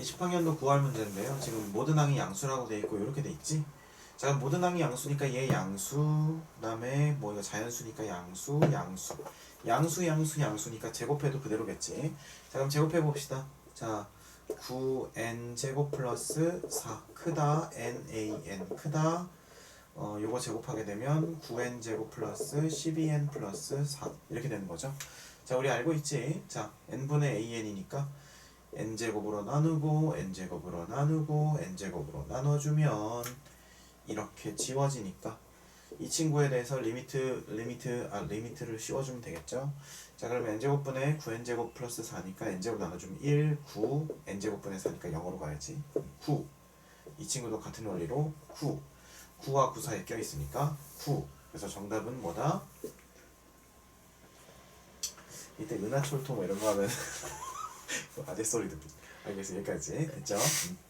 20학년도 9할 문제인데요. 지금 모든 항이 양수라고 돼 있고 이렇게 돼 있지. 자, 모든 항이 양수니까 얘 양수, 그다음에 뭐 이거 자연수니까 양수, 양수, 양수, 양수, 양수니까 제곱해도 그대로겠지. 자, 그럼 제곱해 봅시다. 자, 9n 제곱 플러스 4 크다 n a n 크다. 어, 요거 제곱하게 되면 9n 제곱 플러스 12n 플러스 4 이렇게 되는 거죠. 자, 우리 알고 있지? 자, n분의 an이니까 n제곱으로 나누고 n제곱으로 나누고 n제곱으로 나눠주면 이렇게 지워지니까 이 친구에 대해서 리미트 리미트 아 리미트를 씌워주면 되겠죠? 자 그러면 n제곱분의 9n제곱 플러스 4니까 n제곱 나눠주면 1, 9 n제곱분의 4니까 0으로 가야지. 9 이 친구도 같은 원리로 9 9와 9 사이에 껴있으니까 9 그래서 정답은 뭐다? 이때 은하철도 뭐 이런 거 하면 아재 소리 듣고 알겠어 여기까지 됐죠? 음.